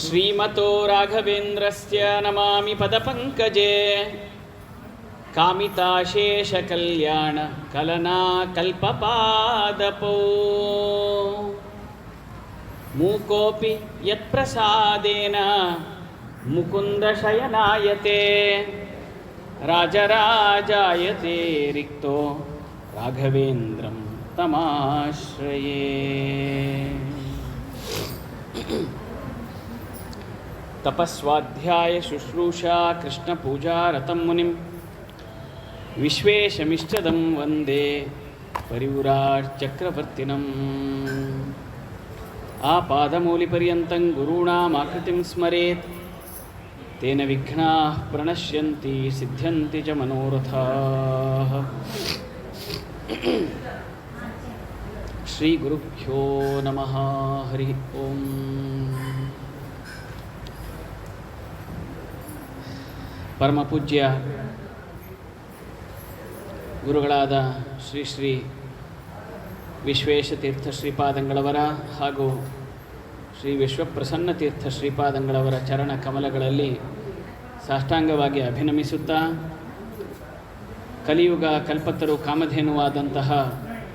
श्रीमतो राघवेन्द्रस्य नमामि पदपङ्कजे कामिताशेषकल्याणकलनाकल्पपादपौ मूकोऽपि यत्प्रसादेन मुकुन्दशयनायते राजराजायते रिक्तो राघवेन्द्रं तमाश्रये तपस्वाध्याय शुश्रूषा कृष्णपूजा रतं मुनिं विश्वेशमिष्टदं वंदे परिव्राट्चक्रवर्तिनम् आपादमौलिपर्यन्तं गुरूणामाकृतिं स्मरेत्। तेन विघ्नाः प्रणश्यन्ति, सिद्ध्यन्ति च मनोरथाः। श्रीगुरुभ्यो नमः। हरिः ओम्। ಪರಮ ಪೂಜ್ಯ ಗುರುಗಳಾದ ಶ್ರೀ ಶ್ರೀ ವಿಶ್ವೇಶತೀರ್ಥ ಶ್ರೀಪಾದಂಗಳವರ ಹಾಗೂ ಶ್ರೀ ವಿಶ್ವಪ್ರಸನ್ನ ತೀರ್ಥ ಶ್ರೀಪಾದಂಗಳವರ ಚರಣ ಕಮಲಗಳಲ್ಲಿ ಸಾಷ್ಟಾಂಗವಾಗಿ ಅಭಿನಮಿಸುತ್ತಾ ಕಲಿಯುಗ ಕಲ್ಪತರು ಕಾಮಧೇನುವಾದಂತಹ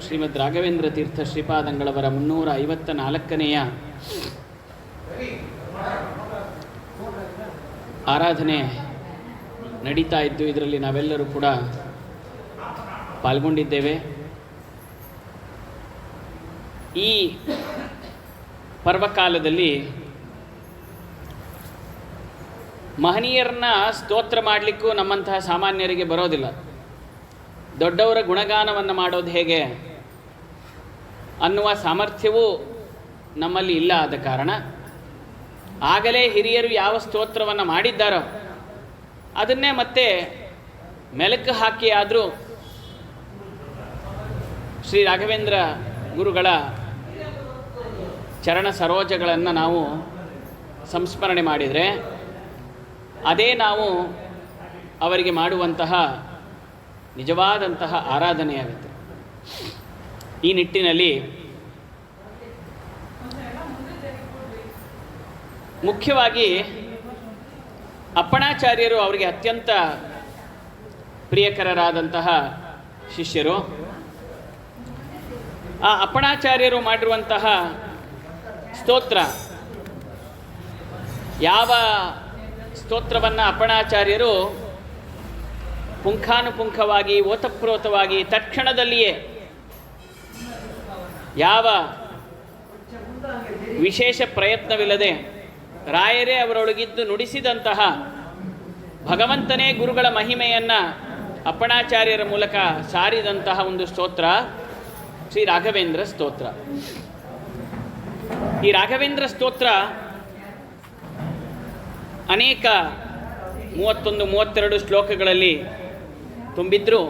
ಶ್ರೀಮದ್ ರಾಘವೇಂದ್ರ ತೀರ್ಥ ಶ್ರೀಪಾದಂಗಳವರ ಮುನ್ನೂರ ಐವತ್ತ ನಾಲ್ಕನೆಯ ಆರಾಧನೆ ನಡೀತಾ ಇದ್ದು ಇದರಲ್ಲಿ ನಾವೆಲ್ಲರೂ ಕೂಡ ಪಾಲ್ಗೊಂಡಿದ್ದೇವೆ. ಈ ಪರ್ವಕಾಲದಲ್ಲಿ ಮಹನೀಯರನ್ನ ಸ್ತೋತ್ರ ಮಾಡಲಿಕ್ಕೂ ನಮ್ಮಂತಹ ಸಾಮಾನ್ಯರಿಗೆ ಬರೋದಿಲ್ಲ. ದೊಡ್ಡವರ ಗುಣಗಾನವನ್ನು ಮಾಡೋದು ಹೇಗೆ ಅನ್ನುವ ಸಾಮರ್ಥ್ಯವೂ ನಮ್ಮಲ್ಲಿ ಇಲ್ಲ ಆದ ಕಾರಣ. ಆಗಲೇ ಹಿರಿಯರು ಯಾವ ಸ್ತೋತ್ರವನ್ನು ಮಾಡಿದ್ದಾರೋ ಅದನ್ನೇ ಮತ್ತೆ ಮೆಲುಕು ಹಾಕಿ ಆದರೂ ಶ್ರೀ ರಾಘವೇಂದ್ರ ಗುರುಗಳ ಚರಣ ಸರೋಜಗಳನ್ನು ನಾವು ಸಂಸ್ಮರಣೆ ಮಾಡಿದರೆ, ಅದೇ ನಾವು ಅವರಿಗೆ ಮಾಡುವಂತಹ ನಿಜವಾದಂತಹ ಆರಾಧನೆಯಾಗುತ್ತೆ ಈ ನಿಟ್ಟಿನಲ್ಲಿ ಮುಖ್ಯವಾಗಿ ಅಪ್ಪಣಾಚಾರ್ಯರು ಅವರಿಗೆ ಅತ್ಯಂತ ಪ್ರಿಯಕರರಾದಂತಹ ಶಿಷ್ಯರು. ಆ ಅಪ್ಪಣಾಚಾರ್ಯರು ಮಾಡಿರುವಂತಹ ಸ್ತೋತ್ರ, ಯಾವ ಸ್ತೋತ್ರವನ್ನು ಅಪ್ಪಣಾಚಾರ್ಯರು ಪುಂಖಾನುಪುಂಖವಾಗಿ, ಓತಪ್ರೋತವಾಗಿ ತಕ್ಷಣದಲ್ಲಿಯೇ ಯಾವ ವಿಶೇಷ ಪ್ರಯತ್ನವಿಲ್ಲದೆ ರಾಯರೇ ಅವರೊಳಗಿದ್ದು ನುಡಿಸಿದಂತಹ ಭಗವಂತನೇ ಗುರುಗಳ ಮಹಿಮೆಯನ್ನು ಅಪ್ಪಣಾಚಾರ್ಯರ ಮೂಲಕ ಸಾರಿದಂತಹ ಒಂದು ಸ್ತೋತ್ರ, ಶ್ರೀ ರಾಘವೇಂದ್ರ ಸ್ತೋತ್ರ. ಈ ರಾಘವೇಂದ್ರ ಸ್ತೋತ್ರ ಅನೇಕ ಮೂವತ್ತೊಂದು, ಮೂವತ್ತೆರಡು ಶ್ಲೋಕಗಳಲ್ಲಿ ತುಂಬಿದ್ರು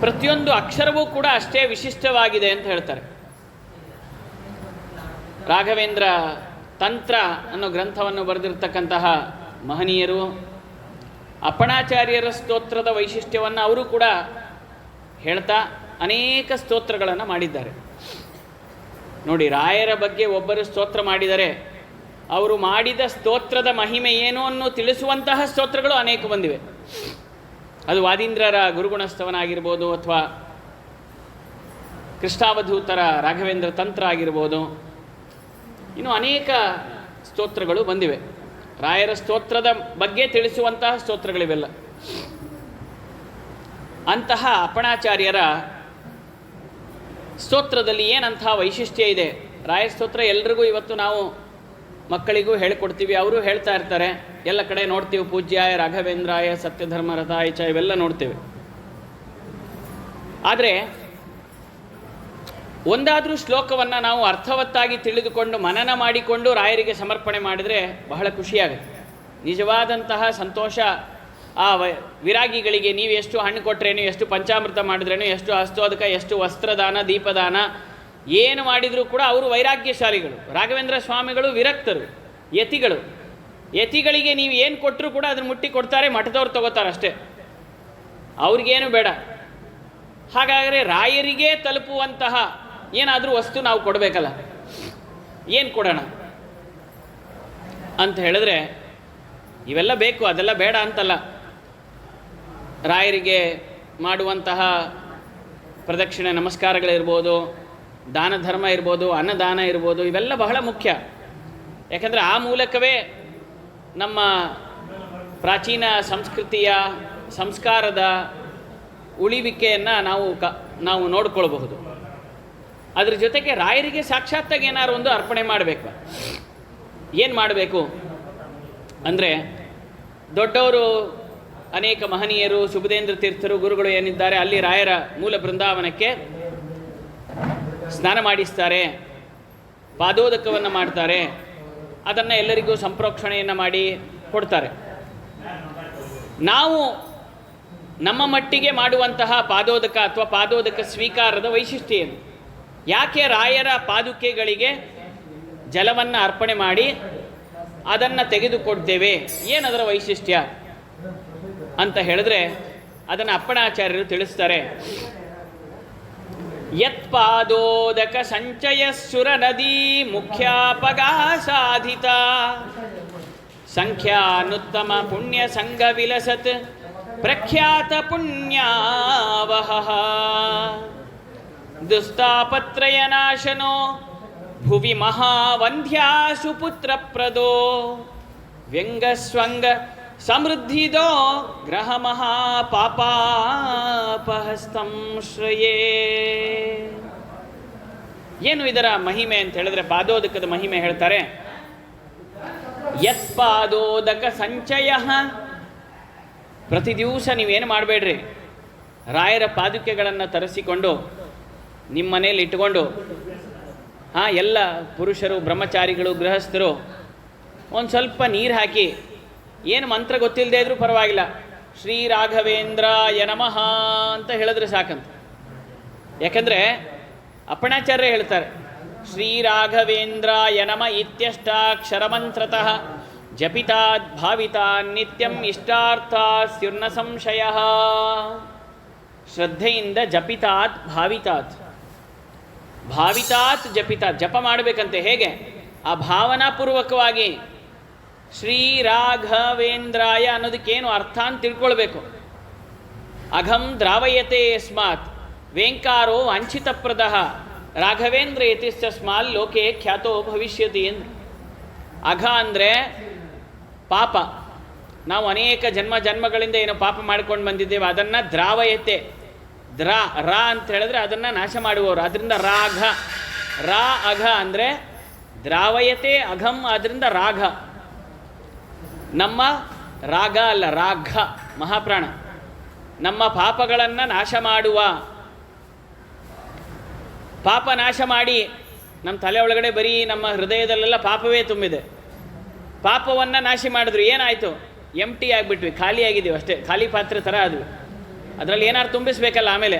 ಪ್ರತಿಯೊಂದು ಅಕ್ಷರವೂ ಕೂಡ ಅಷ್ಟೇ ವಿಶಿಷ್ಟವಾಗಿದೆ ಅಂತ ಹೇಳ್ತಾರೆ. ರಾಘವೇಂದ್ರ ತಂತ್ರ ಅನ್ನೋ ಗ್ರಂಥವನ್ನು ಬರೆದಿರ್ತಕ್ಕಂತಹ ಮಹನೀಯರು, ಅಪ್ಪಣಾಚಾರ್ಯರ ಸ್ತೋತ್ರದ ವೈಶಿಷ್ಟ್ಯವನ್ನು ಅವರು ಕೂಡ ಹೇಳ್ತಾ ಅನೇಕ ಸ್ತೋತ್ರಗಳನ್ನು ಮಾಡಿದ್ದಾರೆ. ನೋಡಿ, ರಾಯರ ಬಗ್ಗೆ ಒಬ್ಬರು ಸ್ತೋತ್ರ ಮಾಡಿದರೆ ಅವರು ಮಾಡಿದ ಸ್ತೋತ್ರದ ಮಹಿಮೆ ಏನು ಅನ್ನೋ ತಿಳಿಸುವಂತಹ ಸ್ತೋತ್ರಗಳು ಅನೇಕ ಬಂದಿವೆ. ಅದು ವಾದೀಂದ್ರರ ಗುರುಗುಣಸ್ತವನ ಆಗಿರ್ಬೋದು ಅಥವಾ ಕೃಷ್ಣಾವಧೂತರ ರಾಘವೇಂದ್ರ ತಂತ್ರ ಆಗಿರ್ಬೋದು ಇನ್ನು ಅನೇಕ ಸ್ತೋತ್ರಗಳು ಬಂದಿವೆ. ರಾಯರ ಸ್ತೋತ್ರದ ಬಗ್ಗೆ ತಿಳಿಸುವಂತಹ ಸ್ತೋತ್ರಗಳಿವೆಲ್ಲ. ಅಂತಹ ಅಪಣಾಚಾರ್ಯರ ಸ್ತೋತ್ರದಲ್ಲಿ ಏನಂತಹ ವೈಶಿಷ್ಟ್ಯ ಇದೆ? ರಾಯ ಸ್ತೋತ್ರ ಎಲ್ರಿಗೂ ಇವತ್ತು ನಾವು ಮಕ್ಕಳಿಗೂ ಹೇಳಿಕೊಡ್ತೀವಿ. ಅವರು ಹೇಳ್ತಾ ಇರ್ತಾರೆ, ಎಲ್ಲ ಕಡೆ ನೋಡ್ತೀವಿ. ಪೂಜ್ಯಾಯ, ರಾಘವೇಂದ್ರಾಯ ಸತ್ಯಧರ್ಮ ರಥಾಯ ಚ, ಇವೆಲ್ಲ ನೋಡ್ತೇವೆ. ಆದರೆ ಒಂದಾದರೂ ಶ್ಲೋಕವನ್ನು ನಾವು ಅರ್ಥವತ್ತಾಗಿ ತಿಳಿದುಕೊಂಡು ಮನನ ಮಾಡಿಕೊಂಡು ರಾಯರಿಗೆ ಸಮರ್ಪಣೆ ಮಾಡಿದರೆ ಬಹಳ ಖುಷಿಯಾಗುತ್ತೆ. ನಿಜವಾದಂತಹ ಸಂತೋಷ ಆ ವಿರಾಗಿಗಳಿಗೆ ನೀವು ಎಷ್ಟು ಹಣ್ಣು ಕೊಟ್ರೇನು, ಎಷ್ಟು ಪಂಚಾಮೃತ ಮಾಡಿದ್ರೇನು, ಎಷ್ಟು ಹಸ್ತೋದಕ ಎಷ್ಟು ವಸ್ತ್ರದಾನ, ದೀಪದಾನ, ಏನು ಮಾಡಿದರೂ ಕೂಡ ಅವರು ವೈರಾಗ್ಯಶಾಲಿಗಳು, ರಾಘವೇಂದ್ರ ಸ್ವಾಮಿಗಳು ವಿರಕ್ತರು, ಯತಿಗಳು. ಯತಿಗಳಿಗೆ ನೀವು ಏನು ಕೊಟ್ಟರೂ ಕೂಡ ಅದನ್ನು ಮುಟ್ಟಿ ಕೊಡ್ತಾರೆ, ಮಠದವ್ರು ತಗೋತಾರೆ ಅಷ್ಟೇ ಅವ್ರಿಗೇನು ಬೇಡ. ಹಾಗಾದರೆ ರಾಯರಿಗೆ ತಲುಪುವಂತಹ ಏನಾದರೂ ವಸ್ತು ನಾವು ಕೊಡಬೇಕಲ್ಲ, ಏನು ಕೊಡೋಣ? ಅಂತ ಹೇಳಿದ್ರೆ, ಇವೆಲ್ಲ ಬೇಕು, ಅದೆಲ್ಲ ಬೇಡ ಅಂತಲ್ಲ. ರಾಯರಿಗೆ ಮಾಡುವಂತಹ ಪ್ರದಕ್ಷಿಣೆ ನಮಸ್ಕಾರಗಳಿರ್ಬೋದು, ದಾನ ಧರ್ಮ ಇರ್ಬೋದು, ಅನ್ನದಾನ ಇರ್ಬೋದು, ಇವೆಲ್ಲ ಬಹಳ ಮುಖ್ಯ. ಯಾಕಂದರೆ ಆ ಮೂಲಕವೇ ನಮ್ಮ ಪ್ರಾಚೀನ ಸಂಸ್ಕೃತಿಯ ಸಂಸ್ಕಾರದ ಉಳಿವಿಕೆಯನ್ನು ನಾವು ಕ, ನಾವು ನೋಡ್ಕೊಳ್ಬಹುದು. ಅದ್ರ ಜೊತೆಗೆ ರಾಯರಿಗೆ ಸಾಕ್ಷಾತ್ತಾಗಿ ಏನಾದ್ರು ಒಂದು ಅರ್ಪಣೆ ಮಾಡಬೇಕು. ಏನು ಮಾಡಬೇಕು? ಅಂದರೆ ದೊಡ್ಡವರು, ಅನೇಕ ಮಹನೀಯರು ಸುಬುಧೇಂದ್ರ ತೀರ್ಥರು, ಗುರುಗಳು ಏನಿದ್ದಾರೆ, ಅಲ್ಲಿ ರಾಯರ ಮೂಲ ಬೃಂದಾವನಕ್ಕೆ ಸ್ನಾನ ಮಾಡಿಸ್ತಾರೆ, ಪಾದೋದಕವನ್ನು ಮಾಡ್ತಾರೆ, ಅದನ್ನು ಎಲ್ಲರಿಗೂ ಸಂಪ್ರೋಕ್ಷಣೆಯನ್ನು ಮಾಡಿ ಕೊಡ್ತಾರೆ. ನಾವು ನಮ್ಮ ಮಟ್ಟಿಗೆ ಮಾಡುವಂತಹ ಪಾದೋದಕ ಅಥವಾ ಪಾದೋದಕ ಸ್ವೀಕಾರದ ವೈಶಿಷ್ಟ್ಯ ಏನು? ಯಾಕೆ ರಾಯರ ಪಾದುಕೆಗಳಿಗೆ ಜಲವನ್ನು ಅರ್ಪಣೆ ಮಾಡಿ ಅದನ್ನು ತೆಗೆದುಕೊಡ್ತೇವೆ? ಏನದರ ವೈಶಿಷ್ಟ್ಯ? ಅಂತ ಹೇಳಿದ್ರೆ ಅದನ್ನು ಅಪ್ಪಣಾಚಾರ್ಯರು ತಿಳಿಸ್ತಾರೆ. ಯತ್ಪಾದೋದಕ ಸಂಚಯ ಸುರ ನದಿ ಮುಖ್ಯಾಪಗ ಸಾಧಿತ. ಸಂಖ್ಯಾನುತ್ತಮ ಪುಣ್ಯ ಸಂಘ ವಿಲಸತ್ ಪ್ರಖ್ಯಾತ ಪುಣ್ಯಾವಹ. ದುಸ್ತಾಪತ್ರಯನಾಶನೋ ಭುವಿ ಮಹಾವಂದ್ಯಾಸು ಪುತ್ರಪ್ರದೋ, ವ್ಯಂಗಸ್ವಂಗ ಸಮೃದ್ಧಿದೋ, ಗ್ರಹ ಮಹಾಪಾಪಾಪಹಸ್ತಂ ಶ್ರಯೇ. ಏನು ಇದರ ಮಹಿಮೆ ಅಂತ ಹೇಳಿದ್ರೆ ಪಾದೋದಕದ ಮಹಿಮೆ ಹೇಳ್ತಾರೆ? ಯತ್ಪಾದೋದಕ ಸಂಚಯ. ಪ್ರತಿ ದಿವಸ ನೀವೇನು ಮಾಡಬೇಡ್ರಿ? ರಾಯರ ಪಾದುಕೆಗಳನ್ನು ತರಿಸಿಕೊಂಡು ನಿಮ್ಮ ಮನೇಲಿ ಇಟ್ಟುಕೊಂಡು, ಹಾಂ, ಎಲ್ಲ ಪುರುಷರು, ಬ್ರಹ್ಮಚಾರಿಗಳು, ಗೃಹಸ್ಥರು, ಒಂದು ಸ್ವಲ್ಪ ನೀರು ಹಾಕಿ, ಏನು ಮಂತ್ರ ಗೊತ್ತಿಲ್ಲದೆ ಇದ್ರೂ ಪರವಾಗಿಲ್ಲ. ಶ್ರೀ ರಾಘವೇಂದ್ರ ನಮಃ ಅಂತ ಹೇಳಿದ್ರೆ ಸಾಕಂತ. ಯಾಕಂದರೆ ಅಪ್ಪಣಾಚಾರ್ಯ ಹೇಳ್ತಾರೆ, ಶ್ರೀ ರಾಘವೇಂದ್ರ ಯನಮ ಇತ್ಯಷ್ಟಾಕ್ಷರಮಂತ್ರತಃ ಜಪಿತಾತ್ ಭಾವಿತಾನ್ ನಿತ್ಯಂ ಇಷ್ಟಾರ್ಥ ಸ್ಯುರ್ನ ಸಂಶಯ. ಶ್ರದ್ಧೆಯಿಂದ ಜಪಿತಾತ್ ಭಾವಿತಾತ್ ಭಾವಿತಾತ್ ಜಪಿತ, ಜಪ ಮಾಡಬೇಕಂತೆ ಹೇಗೆ? ಆ ಭಾವನಾಪೂರ್ವಕವಾಗಿ ಶ್ರೀ ರಾಘವೇಂದ್ರಾಯ ಅನ್ನೋದಕ್ಕೇನು ಅರ್ಥ ಅಂತ ತಿಳ್ಕೊಳ್ಬೇಕು. ಅಘಂ ದ್ರಾವಯತೆ ಯಸ್ಮಾತ್, ವೇಂಕಾರೋ ವಂಚಿತಪ್ರದ ರಾಘವೇಂದ್ರ ಯತಿಸ್ತಸ್ಮಾಲ್ ಲೋಕೆ ಖ್ಯಾತೋ ಭವಿಷ್ಯತಿ ಎಂದು. ಅಘ ಅಂದರೆ ಪಾಪ. ನಾವು ಅನೇಕ ಜನ್ಮ ಜನ್ಮಗಳಿಂದ ಏನು ಪಾಪ ಮಾಡ್ಕೊಂಡು ಬಂದಿದ್ದೇವೆ, ಅದನ್ನು ದ್ರಾವಯತೆ. ದ್ರಾ, ರಾ ಅಂತ ಹೇಳಿದ್ರೆ ಅದನ್ನು ನಾಶ ಮಾಡುವವರು. ಅದರಿಂದ ರಾಘ. ರಾ, ಅಘ ಅಂದರೆ ದ್ರಾವಯತೆ, ಅಘಂ ಅದರಿಂದ ರಾಘ. ನಮ್ಮ ರಾಗ ಅಲ್ಲ, ರಾಘ, ಮಹಾಪ್ರಾಣ. ನಮ್ಮ ಪಾಪಗಳನ್ನು ನಾಶ ಮಾಡುವ. ಪಾಪ ನಾಶ ಮಾಡಿ ನಮ್ಮ ತಲೆ ಒಳಗಡೆ ಬರೀ ನಮ್ಮ ಹೃದಯದಲ್ಲೆಲ್ಲ ಪಾಪವೇ ತುಂಬಿದೆ. ಪಾಪವನ್ನು ನಾಶ ಮಾಡಿದ್ರು. ಏನಾಯಿತು? ಎಂ ಟಿ ಆಗಿಬಿಟ್ವಿ. ಖಾಲಿ ಆಗಿದ್ದೀವಿ ಅಷ್ಟೇ. ಖಾಲಿ ಪಾತ್ರೆ ಥರ ಆದ್ವಿ. ಅದರಲ್ಲಿ ಏನಾದ್ರು ತುಂಬಿಸ್ಬೇಕಲ್ಲ ಆಮೇಲೆ.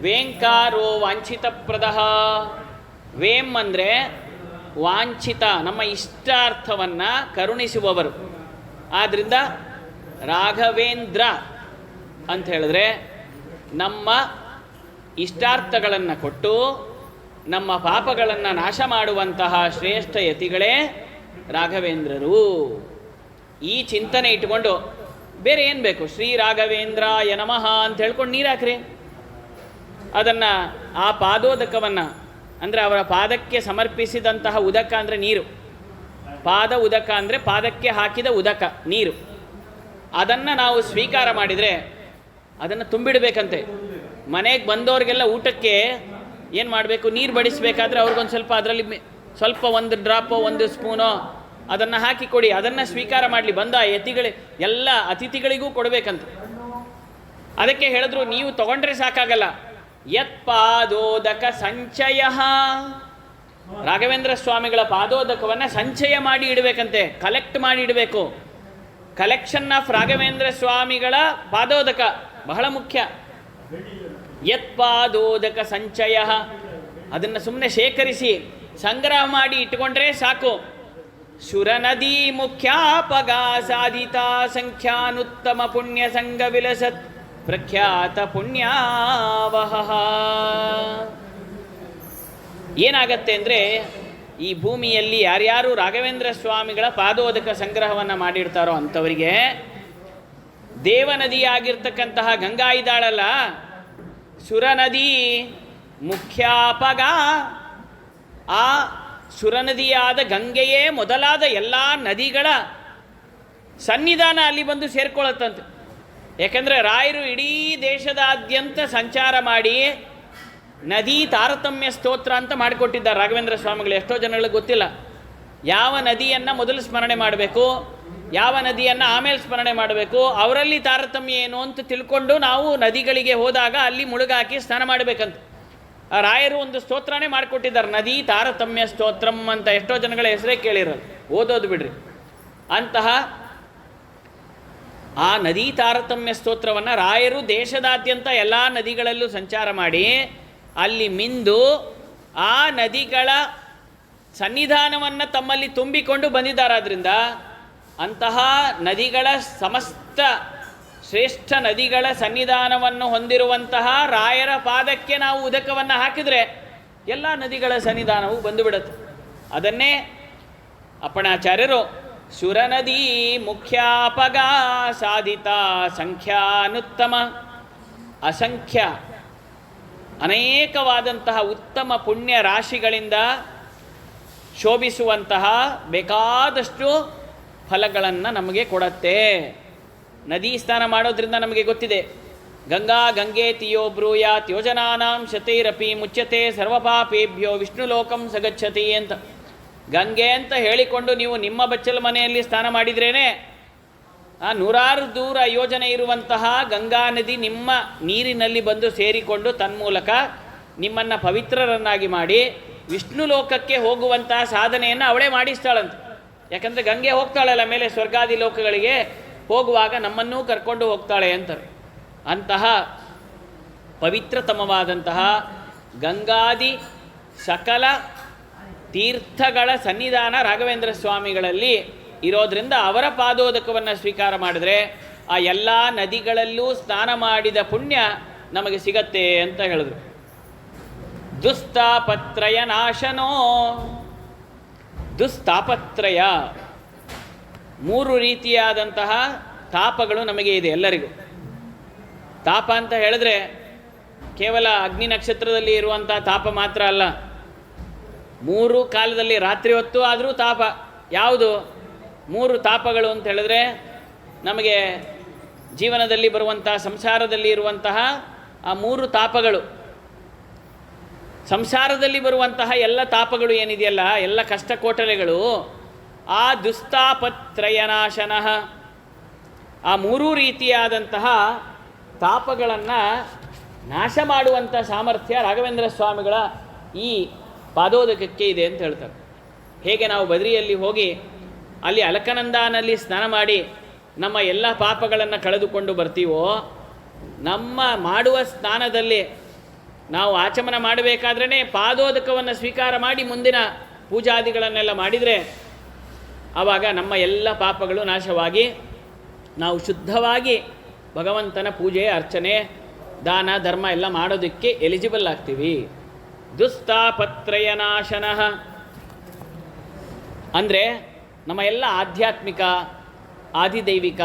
ವೇಂಕಾರೋ ವಾಂಛಿತಪ್ರದಃ ವೇಮ್ ಅಂದರೆ ವಾಂಛಿತ ನಮ್ಮ ಇಷ್ಟಾರ್ಥವನ್ನು ಕರುಣಿಸುವವರು. ಆದ್ದರಿಂದ ರಾಘವೇಂದ್ರ ಅಂತ ಹೇಳಿದ್ರೆ ನಮ್ಮ ಇಷ್ಟಾರ್ಥಗಳನ್ನು ಕೊಟ್ಟು, ನಮ್ಮ ಪಾಪಗಳನ್ನು ನಾಶ ಮಾಡುವಂತಹ ಶ್ರೇಷ್ಠ ಯತಿಗಳೇ ರಾಘವೇಂದ್ರರು. ಈ ಚಿಂತನೆ ಇಟ್ಕೊಂಡು ಬೇರೆ ಏನು ಬೇಕು? ಶ್ರೀ ರಾಘವೇಂದ್ರ ಯನಮಃ ಅಂತ ಹೇಳ್ಕೊಂಡು ನೀರು ಹಾಕ್ರಿ. ಅದನ್ನು ಆ ಪಾದೋದಕವನ್ನು, ಅಂದರೆ ಅವರ ಪಾದಕ್ಕೆ ಸಮರ್ಪಿಸಿದಂತಹ ಉದಕ ಅಂದರೆ ನೀರು. ಪಾದ ಉದಕ ಅಂದರೆ ಪಾದಕ್ಕೆ ಹಾಕಿದ ಉದಕ, ನೀರು. ಅದನ್ನು ನಾವು ಸ್ವೀಕಾರ ಮಾಡಿದರೆ ಅದನ್ನು ತುಂಬಿಡಬೇಕಂತೆ. ಮನೆಗೆ ಬಂದವ್ರಿಗೆಲ್ಲ ಊಟಕ್ಕೆ ಏನು ಮಾಡಬೇಕು? ನೀರು ಬಡಿಸಬೇಕಾದ್ರೆ ಅವ್ರಿಗೊಂದು ಸ್ವಲ್ಪ ಅದರಲ್ಲಿ ಸ್ವಲ್ಪ ಒಂದು ಡ್ರಾಪೋ, ಒಂದು ಸ್ಪೂನೋ ಅದನ್ನು ಹಾಕಿ ಕೊಡಿ, ಅದನ್ನು ಸ್ವೀಕಾರ ಮಾಡಲಿ, ಬಂದ ಯತಿಗಳಿ, ಎಲ್ಲ ಅತಿಥಿಗಳಿಗೂ ಕೊಡಬೇಕಂತ. ಅದಕ್ಕೆ ಹೇಳಿದ್ರು, ನೀವು ತಗೊಂಡ್ರೆ ಸಾಕಾಗಲ್ಲ. ಯತ್ ಪಾದೋದಕ ಸಂಚಯ. ರಾಘವೇಂದ್ರ ಸ್ವಾಮಿಗಳ ಪಾದೋದಕವನ್ನು ಸಂಚಯ ಮಾಡಿ ಇಡಬೇಕಂತೆ ಕಲೆಕ್ಟ್ ಮಾಡಿ ಇಡಬೇಕು. ಕಲೆಕ್ಷನ್ ಆಫ್ ರಾಘವೇಂದ್ರ ಸ್ವಾಮಿಗಳ ಪಾದೋದಕ, ಬಹಳ ಮುಖ್ಯ. ಯತ್ ಪಾದೋದಕ ಸಂಚಯ. ಅದನ್ನು ಸುಮ್ಮನೆ ಶೇಖರಿಸಿ, ಸಂಗ್ರಹ ಮಾಡಿ ಇಟ್ಟುಕೊಂಡ್ರೆ ಸಾಕು. ಶುರನದಿ ಮುಖ್ಯಾಪಗ ಸಾಧಿತಾ ಸಂಖ್ಯಾನುತ್ತಮ ಪುಣ್ಯ ಸಂಘ ವಿಲಸತ್ ಪ್ರಖ್ಯಾತ ಪುಣ್ಯಾವಹ. ಏನಾಗತ್ತೆ ಅಂದರೆ ಈ ಭೂಮಿಯಲ್ಲಿ ಯಾರ್ಯಾರು ರಾಘವೇಂದ್ರ ಸ್ವಾಮಿಗಳ ಪಾದೋದಕ ಸಂಗ್ರಹವನ್ನು ಮಾಡಿರ್ತಾರೋ ಅಂಥವರಿಗೆ ದೇವನದಿಯಾಗಿರ್ತಕ್ಕಂತಹ ಗಂಗಾ ಇದ್ದಾಳಲ್ಲ ಸುರನದಿ ಮುಖ್ಯಾಪಗ ಆ ಸುರನದಿಯಾದ ಗಂಗೆಯೇ ಮೊದಲಾದ ಎಲ್ಲ ನದಿಗಳ ಸನ್ನಿಧಾನ ಅಲ್ಲಿ ಬಂದು ಸೇರ್ಕೊಳ್ಳುತ್ತಂತೆ. ಯಾಕಂದರೆ ರಾಯರು ಇಡೀ ದೇಶದಾದ್ಯಂತ ಸಂಚಾರ ಮಾಡಿ ನದಿ ತಾರತಮ್ಯ ಸ್ತೋತ್ರ ಅಂತ ಮಾಡಿಕೊಟ್ಟಿದ್ದಾರೆ ರಾಘವೇಂದ್ರ ಸ್ವಾಮಿಗಳು. ಎಷ್ಟೋ ಜನಗಳಿಗೆ ಗೊತ್ತಿಲ್ಲ. ಯಾವ ನದಿಯನ್ನು ಮೊದಲು ಸ್ಮರಣೆ ಮಾಡಬೇಕು, ಯಾವ ನದಿಯನ್ನು ಆಮೇಲೆ ಸ್ಮರಣೆ ಮಾಡಬೇಕು, ಅವರಲ್ಲಿ ತಾರತಮ್ಯ ಏನು ಅಂತ ತಿಳ್ಕೊಂಡು ನಾವು ನದಿಗಳಿಗೆ ಹೋದಾಗ ಅಲ್ಲಿ ಮುಳುಗಾಕಿ ಸ್ನಾನ ಮಾಡಬೇಕಂತ. ರಾಯರು ಒಂದು ಸ್ತೋತ್ರನೇ ಮಾಡಿಕೊಟ್ಟಿದ್ದಾರೆ. ನದಿ ತಾರತಮ್ಯ ಸ್ತೋತ್ರಂ ಅಂತ ಎಷ್ಟೋ ಜನಗಳ ಹೆಸರೇ ಕೇಳಿರೋದು. ಓದೋದು ಬಿಡ್ರಿ. ಅಂತಹ ಆ ನದಿ ತಾರತಮ್ಯ ಸ್ತೋತ್ರವನ್ನು ರಾಯರು ದೇಶದಾದ್ಯಂತ ಎಲ್ಲ ನದಿಗಳಲ್ಲೂ ಸಂಚಾರ ಮಾಡಿ ಅಲ್ಲಿ ಮಿಂದು ಆ ನದಿಗಳ ಸನ್ನಿಧಾನವನ್ನು ತಮ್ಮಲ್ಲಿ ತುಂಬಿಕೊಂಡು ಬಂದಿದ್ದಾರಾದ್ರಿಂದ ಅಂತಹ ನದಿಗಳ ಸಮಸ್ತ ಶ್ರೇಷ್ಠ ನದಿಗಳ ಸನ್ನಿಧಾನವನ್ನು ಹೊಂದಿರುವಂತಹ ರಾಯರ ಪಾದಕ್ಕೆ ನಾವು ಉದಕವನ್ನು ಹಾಕಿದರೆ ಎಲ್ಲ ನದಿಗಳ ಸನ್ನಿಧಾನವು ಬಂದುಬಿಡುತ್ತೆ. ಅದನ್ನೇ ಅಪ್ಪಣಾಚಾರ್ಯರು ಸುರನದಿ ಮುಖ್ಯಾಪಗ ಸಾಧಿತ ಸಂಖ್ಯಾನುತ್ತಮ. ಅಸಂಖ್ಯ ಅನೇಕವಾದಂತಹ ಉತ್ತಮ ಪುಣ್ಯ ರಾಶಿಗಳಿಂದ ಶೋಭಿಸುವಂತಹ ಬೇಕಾದಷ್ಟು ಫಲಗಳನ್ನು ನಮಗೆ ಕೊಡತ್ತೆ. ನದಿ ಸ್ನಾನ ಮಾಡೋದ್ರಿಂದ ನಮಗೆ ಗೊತ್ತಿದೆ. ಗಂಗಾ ಗಂಗೆ ತಿಯೋ ಬ್ರೂಯಾತ್ ಯೋಜನಾನಾಂ ಶತೈರಪಿ ಮುಚ್ಚತೆ ಸರ್ವಪಾಪೇಭ್ಯೋ ವಿಷ್ಣು ಲೋಕಂ ಸಗಚ್ಚತಿ ಅಂತ. ಗಂಗೆ ಅಂತ ಹೇಳಿಕೊಂಡು ನೀವು ನಿಮ್ಮ ಬಚ್ಚಲ ಮನೆಯಲ್ಲಿ ಸ್ನಾನ ಮಾಡಿದ್ರೇನೆ, ಆ ನೂರಾರು ದೂರ ಯೋಜನೆ ಇರುವಂತಹ ಗಂಗಾ ನದಿ ನಿಮ್ಮ ನೀರಿನಲ್ಲಿ ಬಂದು ಸೇರಿಕೊಂಡು ತನ್ಮೂಲಕ ನಿಮ್ಮನ್ನು ಪವಿತ್ರರನ್ನಾಗಿ ಮಾಡಿ ವಿಷ್ಣು ಲೋಕಕ್ಕೆ ಹೋಗುವಂತಹ ಸಾಧನೆಯನ್ನು ಅವಳೇ ಮಾಡಿಸ್ತಾಳಂತೆ. ಯಾಕಂದರೆ ಗಂಗೆ ಹೋಗ್ತಾಳಲ್ಲ, ಮೇಲೆ ಸ್ವರ್ಗಾದಿ ಲೋಕಗಳಿಗೆ ಹೋಗುವಾಗ ನಮ್ಮನ್ನೂ ಕರ್ಕೊಂಡು ಹೋಗ್ತಾಳೆ ಅಂತಾರೆ. ಅಂತಹ ಪವಿತ್ರತಮವಾದಂತಹ ಗಂಗಾದಿ ಸಕಲ ತೀರ್ಥಗಳ ಸನ್ನಿಧಾನ ರಾಘವೇಂದ್ರ ಸ್ವಾಮಿಗಳಲ್ಲಿ ಇರೋದ್ರಿಂದ ಅವರ ಪಾದೋದಕವನ್ನು ಸ್ವೀಕಾರ ಮಾಡಿದ್ರೆ ಆ ಎಲ್ಲ ನದಿಗಳಲ್ಲೂ ಸ್ನಾನ ಮಾಡಿದ ಪುಣ್ಯ ನಮಗೆ ಸಿಗತ್ತೆ ಅಂತ ಹೇಳಿದ್ರು. ದುಸ್ತಾಪತ್ರಯ ನಾಶನೋ. ದುಸ್ತಾಪತ್ರಯ. ಮೂರು ರೀತಿಯಾದಂತಹ ತಾಪಗಳು ನಮಗೆ ಇದೆ ಎಲ್ಲರಿಗೂ. ತಾಪ ಅಂತ ಹೇಳಿದ್ರೆ ಕೇವಲ ಅಗ್ನಿ ನಕ್ಷತ್ರದಲ್ಲಿ ಇರುವಂಥ ತಾಪ ಮಾತ್ರ ಅಲ್ಲ. ಮೂರು ಕಾಲದಲ್ಲಿ ರಾತ್ರಿ ಹೊತ್ತು ಆದರೂ ತಾಪ. ಯಾವುದು? ಮೂರು ತಾಪಗಳು ಅಂತ ಹೇಳಿದ್ರೆ ನಮಗೆ ಜೀವನದಲ್ಲಿ ಬರುವಂಥ ಸಂಸಾರದಲ್ಲಿ ಇರುವಂತಹ ಆ ಮೂರು ತಾಪಗಳು. ಸಂಸಾರದಲ್ಲಿ ಬರುವಂತಹ ಎಲ್ಲ ತಾಪಗಳು ಏನಿದೆಯಲ್ಲ, ಎಲ್ಲ ಕಷ್ಟ ಕೋಟಲೆಗಳು ಆ ದುಸ್ತಾಪತ್ರಯನಾಶನ. ಆ ಮೂರೂ ರೀತಿಯಾದಂತಹ ತಾಪಗಳನ್ನು ನಾಶ ಮಾಡುವಂಥ ಸಾಮರ್ಥ್ಯ ರಾಘವೇಂದ್ರ ಸ್ವಾಮಿಗಳ ಈ ಪಾದೋದಕಕ್ಕೆ ಇದೆ ಅಂತ ಹೇಳ್ತಾರೆ. ಹೇಗೆ ನಾವು ಬದರಿಯಲ್ಲಿ ಹೋಗಿ ಅಲ್ಲಿ ಅಲಕನಂದಾನಲ್ಲಿ ಸ್ನಾನ ಮಾಡಿ ನಮ್ಮ ಎಲ್ಲ ಪಾಪಗಳನ್ನು ಕಳೆದುಕೊಂಡು ಬರ್ತೀವೋ, ನಮ್ಮ ಮಾಡುವ ಸ್ನಾನದಲ್ಲಿ ನಾವು ಆಚಮನ ಮಾಡಬೇಕಾದ್ರೇ ಪಾದೋದಕವನ್ನು ಸ್ವೀಕಾರ ಮಾಡಿ ಮುಂದಿನ ಪೂಜಾದಿಗಳನ್ನೆಲ್ಲ ಮಾಡಿದರೆ ಆವಾಗ ನಮ್ಮ ಎಲ್ಲ ಪಾಪಗಳು ನಾಶವಾಗಿ ನಾವು ಶುದ್ಧವಾಗಿ ಭಗವಂತನ ಪೂಜೆ, ಅರ್ಚನೆ, ದಾನ, ಧರ್ಮ ಎಲ್ಲ ಮಾಡೋದಕ್ಕೆ ಎಲಿಜಿಬಲ್ ಆಗ್ತೀವಿ. ದುಸ್ತಾಪತ್ರಯನಾಶನ. ಅಂದರೆ ನಮ್ಮ ಎಲ್ಲ ಆಧ್ಯಾತ್ಮಿಕ, ಆದಿದೈವಿಕ,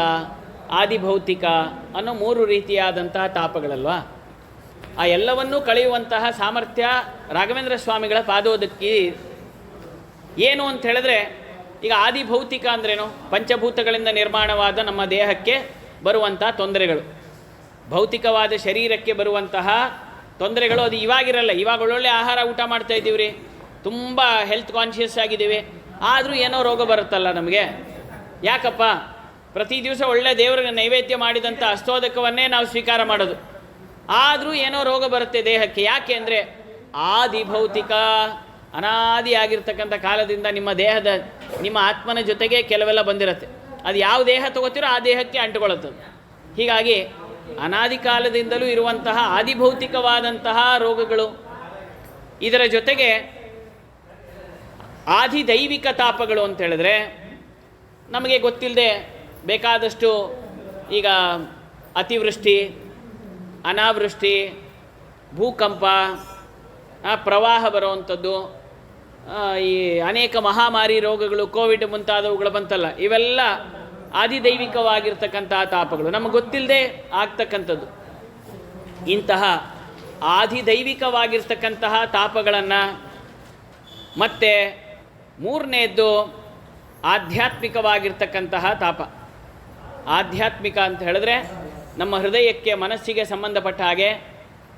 ಆದಿಭೌತಿಕ ಅನ್ನೋ ಮೂರು ರೀತಿಯಾದಂತಹ ತಾಪಗಳಲ್ವಾ? ಆ ಎಲ್ಲವನ್ನೂ ಕಳೆಯುವಂತಹ ಸಾಮರ್ಥ್ಯ ರಾಘವೇಂದ್ರ ಸ್ವಾಮಿಗಳ ಪಾದೋದಕ್ಕೆ ಏನು ಅಂತ ಹೇಳಿದ್ರೆ ಈಗ ಆದಿಭೌತಿಕ ಅಂದ್ರೇನು? ಪಂಚಭೂತಗಳಿಂದ ನಿರ್ಮಾಣವಾದ ನಮ್ಮ ದೇಹಕ್ಕೆ ಬರುವಂಥ ತೊಂದರೆಗಳು. ಭೌತಿಕವಾದ ಶರೀರಕ್ಕೆ ಬರುವಂತಹ ತೊಂದರೆಗಳು ಅದು ಇವಾಗಿರಲ್ಲ, ಇವಾಗ ಒಳ್ಳೊಳ್ಳೆ ಆಹಾರ ಊಟ ಮಾಡ್ತಾ ಇದ್ದೀವಿ ರೀ ತುಂಬ ಹೆಲ್ತ್ ಕಾನ್ಷಿಯಸ್ ಆಗಿದ್ದೀವಿ. ಆದರೂ ಏನೋ ರೋಗ ಬರುತ್ತಲ್ಲ ನಮಗೆ. ಯಾಕಪ್ಪ? ಪ್ರತಿ ದಿವಸ ಒಳ್ಳೆ ದೇವರಿಗೆ ನೈವೇದ್ಯ ಮಾಡಿದಂಥ ಅಸ್ತೋದಕವನ್ನೇ ನಾವು ಸ್ವೀಕಾರ ಮಾಡೋದು. ಆದರೂ ಏನೋ ರೋಗ ಬರುತ್ತೆ ದೇಹಕ್ಕೆ. ಯಾಕೆ ಅಂದರೆ ಆದಿಭೌತಿಕ ಅನಾದಿಯಾಗಿರ್ತಕ್ಕಂಥ ಕಾಲದಿಂದ ನಿಮ್ಮ ದೇಹದ ನಿಮ್ಮ ಆತ್ಮನ ಜೊತೆಗೆ ಕೆಲವೆಲ್ಲ ಬಂದಿರುತ್ತೆ. ಅದು ಯಾವ ದೇಹ ತಗೋತೀರೋ ಆ ದೇಹಕ್ಕೆ ಅಂಟುಕೊಳ್ಳುತ್ತದೆ ಹೀಗಾಗಿ ಅನಾದಿ ಕಾಲದಿಂದಲೂ ಇರುವಂತಹ ಆದಿಭೌತಿಕವಾದಂತಹ ರೋಗಗಳು ಇದರ ಜೊತೆಗೆ ಆದಿದೈವಿಕ ತಾಪಗಳು ಅಂತ ಹೇಳಿದ್ರೆ ನಮಗೆ ಗೊತ್ತಿಲ್ಲದೆ ಬೇಕಾದಷ್ಟು ಈಗ ಅತಿವೃಷ್ಟಿ, ಅನಾವೃಷ್ಟಿ, ಭೂಕಂಪ ಪ್ರವಾಹ ಬರುವಂಥದ್ದು ಈ ಅನೇಕ ಮಹಾಮಾರಿ ರೋಗಗಳು, ಕೋವಿಡ್ ಮುಂತಾದವುಗಳು ಬಂತಲ್ಲ, ಇವೆಲ್ಲ ಆದಿದೈವಿಕವಾಗಿರ್ತಕ್ಕಂತಹ ತಾಪಗಳು. ನಮಗೆ ಗೊತ್ತಿಲ್ಲದೆ ಆಗ್ತಕ್ಕಂಥದ್ದು. ಇಂತಹ ಆದಿದೈವಿಕವಾಗಿರ್ತಕ್ಕಂತಹ ತಾಪಗಳನ್ನು ಮತ್ತು ಮೂರನೆಯದ್ದು ಆಧ್ಯಾತ್ಮಿಕವಾಗಿರ್ತಕ್ಕಂತಹ ತಾಪ. ಆಧ್ಯಾತ್ಮಿಕ ಅಂತ ಹೇಳಿದ್ರೆ ನಮ್ಮ ಹೃದಯಕ್ಕೆ, ಮನಸ್ಸಿಗೆ ಸಂಬಂಧಪಟ್ಟ ಹಾಗೆ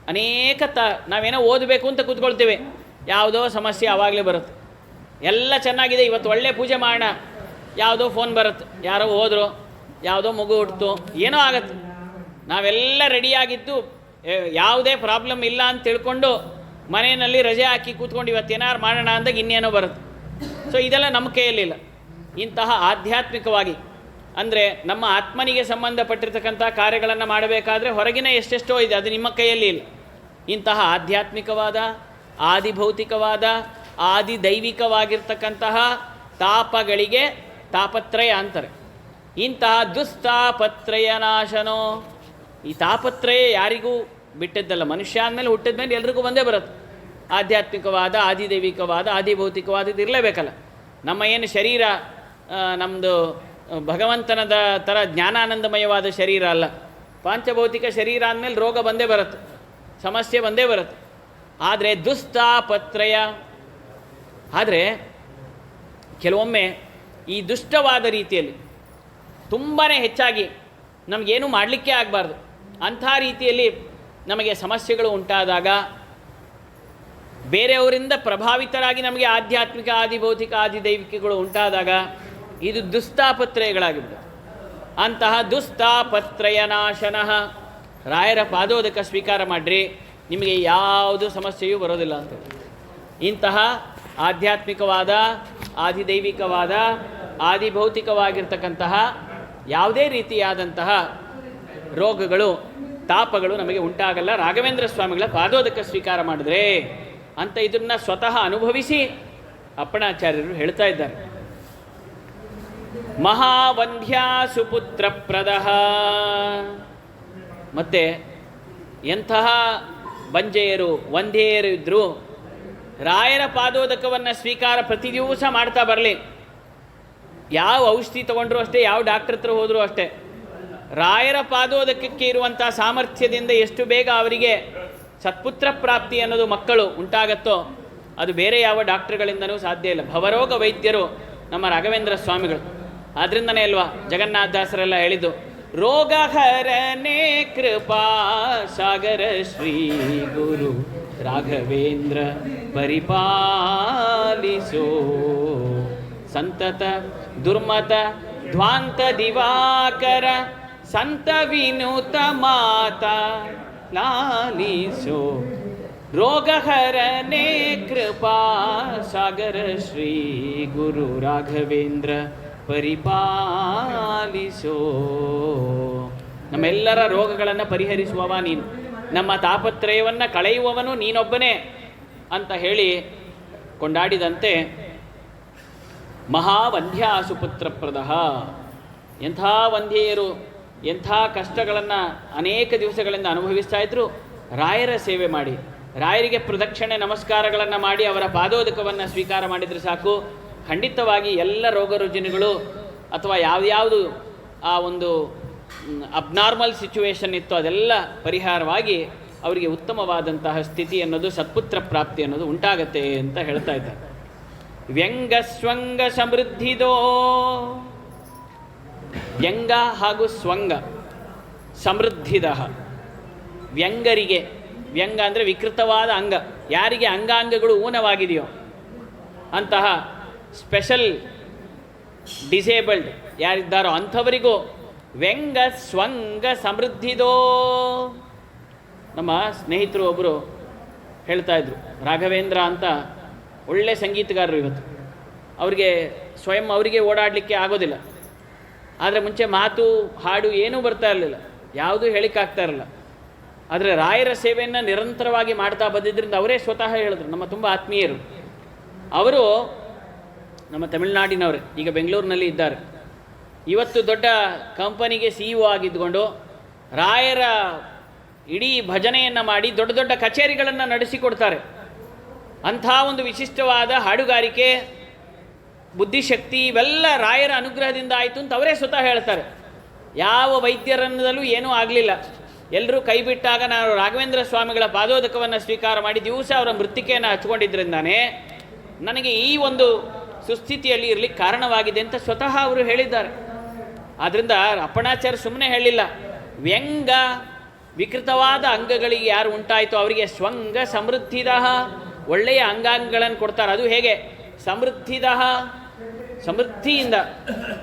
ಅನೇಕ ತ, ನಾವೇನೋ ಓದಬೇಕು ಅಂತ ಕೂತ್ಕೊಳ್ತೇವೆ. ಯಾವುದೋ ಸಮಸ್ಯೆ ಆವಾಗಲೇ ಬರುತ್ತೆ. ಎಲ್ಲ ಚೆನ್ನಾಗಿದೆ, ಇವತ್ತು ಒಳ್ಳೆ ಪೂಜೆ ಮಾಡೋಣ. ಯಾವುದೋ ಫೋನ್ ಬರುತ್ತೆ. ಯಾರೋ ಹೋದರು, ಯಾವುದೋ ಮಗು ಹುಟ್ಟಿತು ಏನೋ ಆಗತ್ತೆ. ನಾವೆಲ್ಲ ರೆಡಿಯಾಗಿದ್ದು ಯಾವುದೇ ಪ್ರಾಬ್ಲಮ್ ಇಲ್ಲ ಅಂತ ತಿಳ್ಕೊಂಡು ಮನೆಯಲ್ಲಿ ರಜೆ ಹಾಕಿ ಕೂತ್ಕೊಂಡು ಇವತ್ತೇನಾರು ಮಾಡೋಣ ಅಂದಾಗ ಇನ್ನೇನೋ ಬರುತ್ತೆ. ಸೊ ಇದೆಲ್ಲ ನಮ್ಮ ಕೈಯಲ್ಲಿಲ್ಲ ಇಂತಹ ಆಧ್ಯಾತ್ಮಿಕವಾಗಿ. ಅಂದರೆ ನಮ್ಮ ಆತ್ಮನಿಗೆ ಸಂಬಂಧಪಟ್ಟಿರ್ತಕ್ಕಂಥ ಕಾರ್ಯಗಳನ್ನು ಮಾಡಬೇಕಾದ್ರೆ ಹೊರಗಿನ ಎಷ್ಟೆಷ್ಟೋ ಇದೆ, ಅದು ನಿಮ್ಮ ಕೈಯಲ್ಲಿ ಇಲ್ಲ. ಇಂತಹ ಆಧ್ಯಾತ್ಮಿಕವಾದ ಆದಿಭೌತಿಕವಾದ ಆದಿ ದೈವಿಕವಾಗಿರ್ತಕ್ಕಂತಹ ತಾಪಗಳಿಗೆ ತಾಪತ್ರಯ ಅಂತಾರೆ. ಇಂತಹ ದುಸ್ತಾಪತ್ರಯ ನಾಶನೋ ಈ ತಾಪತ್ರಯ ಯಾರಿಗೂ ಬಿಟ್ಟಿದ್ದಲ್ಲ, ಮನುಷ್ಯ ಅಂದಮೇಲೆ ಹುಟ್ಟಿದ ಮೇಲೆ ಎಲ್ರಿಗೂ ಬಂದೇ ಬರುತ್ತೆ. ಆಧ್ಯಾತ್ಮಿಕವಾದ, ಆದಿದೈವಿಕವಾದ ಆದಿಭೌತಿಕವಾದ ಇದು ಇರಲೇಬೇಕಲ್ಲ. ನಮ್ಮ ಏನು ಶರೀರ ನಮ್ಮದು ಭಗವಂತನದ ಥರ ಜ್ಞಾನಾನಂದಮಯವಾದ ಶರೀರ ಅಲ್ಲ. ಪಾಂಚಭೌತಿಕ ಶರೀರ ಅಂದಮೇಲೆ ರೋಗ ಬಂದೇ ಬರುತ್ತೆ. ಸಮಸ್ಯೆ ಬಂದೇ ಬರುತ್ತೆ. ಆದರೆ ದುಷ್ಟಾಪತ್ರಯ. ಆದರೆ ಕೆಲವೊಮ್ಮೆ ಈ ದುಷ್ಟವಾದ ರೀತಿಯಲ್ಲಿ ತುಂಬಾ ಹೆಚ್ಚಾಗಿ ನಮಗೇನು ಮಾಡಲಿಕ್ಕೆ ಆಗಬಾರ್ದು. ಅಂಥ ರೀತಿಯಲ್ಲಿ ನಮಗೆ ಸಮಸ್ಯೆಗಳು ಉಂಟಾದಾಗ ಬೇರೆಯವರಿಂದ ಪ್ರಭಾವಿತರಾಗಿ ನಮಗೆ ಆಧ್ಯಾತ್ಮಿಕ, ಆದಿಭೌತಿಕ, ಆದಿದೈವಿಕಗಳು ಉಂಟಾದಾಗ ಇದು ದುಸ್ತಾಪತ್ರಯಗಳಾಗಿಬಿಡುತ್ತೆ ಅಂತಹ ದುಸ್ತಾಪತ್ರಯ ನಾಶನಃ ರಾಯರ ಪಾದೋದಕ ಸ್ವೀಕಾರ ಮಾಡಿರಿ. ನಿಮಗೆ ಯಾವುದು ಸಮಸ್ಯೆಯೂ ಬರೋದಿಲ್ಲ ಅಂತ. ಇಂತಹ ಆಧ್ಯಾತ್ಮಿಕವಾದ, ಆದಿದೈವಿಕವಾದ, ಆದಿಭೌತಿಕವಾಗಿರ್ತಕ್ಕಂತಹ ಯಾವುದೇ ರೀತಿಯಾದಂತಹ ರೋಗಗಳು, ತಾಪಗಳು ನಮಗೆ ಉಂಟಾಗಲ್ಲ. ರಾಘವೇಂದ್ರ ಸ್ವಾಮಿಗಳ ಪಾದೋದಕ ಸ್ವೀಕಾರ ಮಾಡಿದ್ರೆ ಅಂತ ಇದನ್ನು ಸ್ವತಃ ಅನುಭವಿಸಿ ಅಪ್ಪಣಾಚಾರ್ಯರು ಹೇಳ್ತಾ ಇದ್ದಾರೆ. ಮಹಾವಂಧ್ಯಾ ಸುಪುತ್ರ ಪ್ರದಹ ಮತ್ತೆ ಎಂತಹ ಬಂಜೆಯರು ಒಂದೇಯರು ಇದ್ದರು ರಾಯರ ಪಾದೋದಕವನ್ನು ಸ್ವೀಕಾರ ಪ್ರತಿ ದಿವಸ ಮಾಡ್ತಾ ಬರಲಿ. ಯಾವ ಔಷಧಿ ತೊಗೊಂಡ್ರು ಅಷ್ಟೇ, ಯಾವ ಡಾಕ್ಟ್ರ್ ಹತ್ರ ಹೋದರೂ ಅಷ್ಟೇ. ರಾಯರ ಪಾದೋದಕಕ್ಕೆ ಇರುವಂಥ ಸಾಮರ್ಥ್ಯದಿಂದ ಎಷ್ಟು ಬೇಗ ಅವರಿಗೆ ಸತ್ಪುತ್ರ ಪ್ರಾಪ್ತಿ ಅನ್ನೋದು ಮಕ್ಕಳು ಉಂಟಾಗತ್ತೋ, ಅದು ಬೇರೆ ಯಾವ ಡಾಕ್ಟ್ರುಗಳಿಂದನೂ ಸಾಧ್ಯ ಇಲ್ಲ. ಭವರೋಗ ವೈದ್ಯರು ನಮ್ಮ ರಾಘವೇಂದ್ರ ಸ್ವಾಮಿಗಳು. ಆದ್ದರಿಂದನೇ ಅಲ್ವಾ ಜಗನ್ನಾಥದಾಸರೆಲ್ಲ ಹೇಳಿದ್ದು ಕೃಪಾ ಸಾಗರ ಶ್ರೀ ಗುರು ರಾಘವೇಂದ್ರ ಪರಿಪಾಲಿಸೋ. ಸಂತತ ದುರ್ಮತ ಧ್ವಾಂತ ದಿವಾಕರ ಸಂತ ವಿನುತ ಮಾತಾ ಲಾಲಿಸೋ ರೋಗಹರನೆ ಕೃಪಾ ಸಾಗರ ಶ್ರೀ ಗುರು ರಾಘವೇಂದ್ರ ಪರಿಪಾಲಿಸೋ. ನಮ್ಮೆಲ್ಲರ ರೋಗಗಳನ್ನು ಪರಿಹರಿಸುವವ ನೀನು. ನಮ್ಮ ತಾಪತ್ರಯವನ್ನು ಕಳೆಯುವವನು ನೀನೊಬ್ಬನೇ ಅಂತ ಹೇಳಿ ಕೊಂಡಾಡಿದಂತೆ ಮಹಾವಂಧ್ಯ ಸುಪುತ್ರಪ್ರದ ಎಂಥ ವಂಧ್ಯೆಯರು ಎಂಥ ಕಷ್ಟಗಳನ್ನು ಅನೇಕ ದಿವಸಗಳಿಂದ ಅನುಭವಿಸ್ತಾ ಇದ್ರು. ರಾಯರ ಸೇವೆ ಮಾಡಿ, ರಾಯರಿಗೆ ಪ್ರದಕ್ಷಿಣೆ ನಮಸ್ಕಾರಗಳನ್ನು ಮಾಡಿ ಅವರ ಪಾದೋದಕವನ್ನು ಸ್ವೀಕಾರ ಮಾಡಿದರೆ ಸಾಕು. ಖಂಡಿತವಾಗಿ ಎಲ್ಲ ರೋಗ ರುಜಿನಗಳು ಅಥವಾ ಯಾವ್ಯಾವುದು ಆ ಒಂದು ಅಬ್ನಾರ್ಮಲ್ ಸಿಚುವೇಶನ್ ಇತ್ತು ಅದೆಲ್ಲ ಪರಿಹಾರವಾಗಿ ಅವರಿಗೆ ಉತ್ತಮವಾದಂತಹ ಸ್ಥಿತಿ ಅನ್ನೋದು ಸತ್ಪುತ್ರ ಪ್ರಾಪ್ತಿ ಅನ್ನೋದು ಉಂಟಾಗತ್ತೆ ಅಂತ ಹೇಳ್ತಾ ಇದ್ದಾರೆ. ವ್ಯಂಗ ಸ್ವಂಗ ಸಮೃದ್ಧಿದೋ. ವ್ಯಂಗ ಹಾಗೂ ಸ್ವಂಗ ಸಮೃದ್ಧಿದ. ವ್ಯಂಗರಿಗೆ, ವ್ಯಂಗ ಅಂದರೆ ವಿಕೃತವಾದ ಅಂಗ. ಯಾರಿಗೆ ಅಂಗಾಂಗಗಳು ಊನವಾಗಿದೆಯೋ ಅಂತಹ ಸ್ಪೆಷಲ್ ಡಿಸೇಬಲ್ಡ್ ಯಾರಿದ್ದಾರೋ ಅಂಥವರಿಗೂ ವ್ಯಂಗ ಸ್ವಂಗ ಸಮೃದ್ಧಿದೋ. ನಮ್ಮ ಸ್ನೇಹಿತರು ಒಬ್ಬರು ಹೇಳ್ತಾ ಇದ್ರು, ರಾಘವೇಂದ್ರ ಅಂತ ಒಳ್ಳೆ ಸಂಗೀತಗಾರರು ಇವತ್ತು. ಅವರಿಗೆ ಸ್ವಯಂ ಅವರಿಗೆ ಓಡಾಡಲಿಕ್ಕೆ ಆಗೋದಿಲ್ಲ. ಆದರೆ ಮುಂಚೆ ಮಾತು, ಹಾಡು ಏನೂ ಬರ್ತಾ ಇರಲಿಲ್ಲ. ಯಾವುದೂ ಹೇಳಿಕ್ಕಾಗ್ತಾ ಇರಲಿಲ್ಲ ಆದರೆ ರಾಯರ ಸೇವೆಯನ್ನು ನಿರಂತರವಾಗಿ ಮಾಡ್ತಾ ಬಂದಿದ್ದರಿಂದ ಅವರೇ ಸ್ವತಃ ಹೇಳಿದ್ರು, ನಮ್ಮ ತುಂಬ ಆತ್ಮೀಯರು. ಅವರು ನಮ್ಮ ತಮಿಳುನಾಡಿನವರು, ಈಗ ಬೆಂಗಳೂರಿನಲ್ಲಿ ಇದ್ದಾರೆ. ಇವತ್ತು ದೊಡ್ಡ ಕಂಪನಿಗೆ ಸಿ ಇ ಆಗಿದ್ದುಕೊಂಡು ರಾಯರ ಇಡೀ ಭಜನೆಯನ್ನು ಮಾಡಿ ದೊಡ್ಡ ದೊಡ್ಡ ಕಚೇರಿಗಳನ್ನು ನಡೆಸಿಕೊಡ್ತಾರೆ. ಅಂಥ ಒಂದು ವಿಶಿಷ್ಟವಾದ ಹಾಡುಗಾರಿಕೆ, ಬುದ್ಧಿಶಕ್ತಿ, ಇವೆಲ್ಲ ರಾಯರ ಅನುಗ್ರಹದಿಂದ ಆಯಿತು ಅಂತ ಅವರೇ ಸ್ವತಃ ಹೇಳ್ತಾರೆ. ಯಾವ ವೈದ್ಯರನ್ನದಲ್ಲೂ ಏನೂ ಆಗಲಿಲ್ಲ. ಎಲ್ಲರೂ ಕೈ ಬಿಟ್ಟಾಗ ನಾನು ರಾಘವೇಂದ್ರ ಸ್ವಾಮಿಗಳ ಪಾದೋದಕವನ್ನು ಸ್ವೀಕಾರ ಮಾಡಿ ದಿವಸ ಅವರ ಮೃತ್ತಿಕೆಯನ್ನು ಹಚ್ಕೊಂಡಿದ್ದರಿಂದಾನೇ ನನಗೆ ಈ ಒಂದು ಸುಸ್ಥಿತಿಯಲ್ಲಿ ಇರಲಿಕ್ಕೆ ಕಾರಣವಾಗಿದೆ ಅಂತ ಸ್ವತಃ ಅವರು ಹೇಳಿದ್ದಾರೆ. ಆದ್ದರಿಂದ ಅಪ್ಪಣಾಚಾರ್ಯ ಸುಮ್ಮನೆ ಹೇಳಿಲ್ಲ. ವ್ಯಂಗ ವಿಕೃತವಾದ ಅಂಗಗಳಿಗೆ ಯಾರು ಉಂಟಾಯಿತು? ಅವರಿಗೆ ಸ್ವಂಗ ಸಮೃದ್ಧಿದ ಒಳ್ಳೆಯ ಅಂಗಾಂಗಗಳನ್ನು ಕೊಡ್ತಾರೆ. ಅದು ಹೇಗೆ? ಸಮೃದ್ಧಿದ ಸಮೃದ್ಧಿಯಿಂದ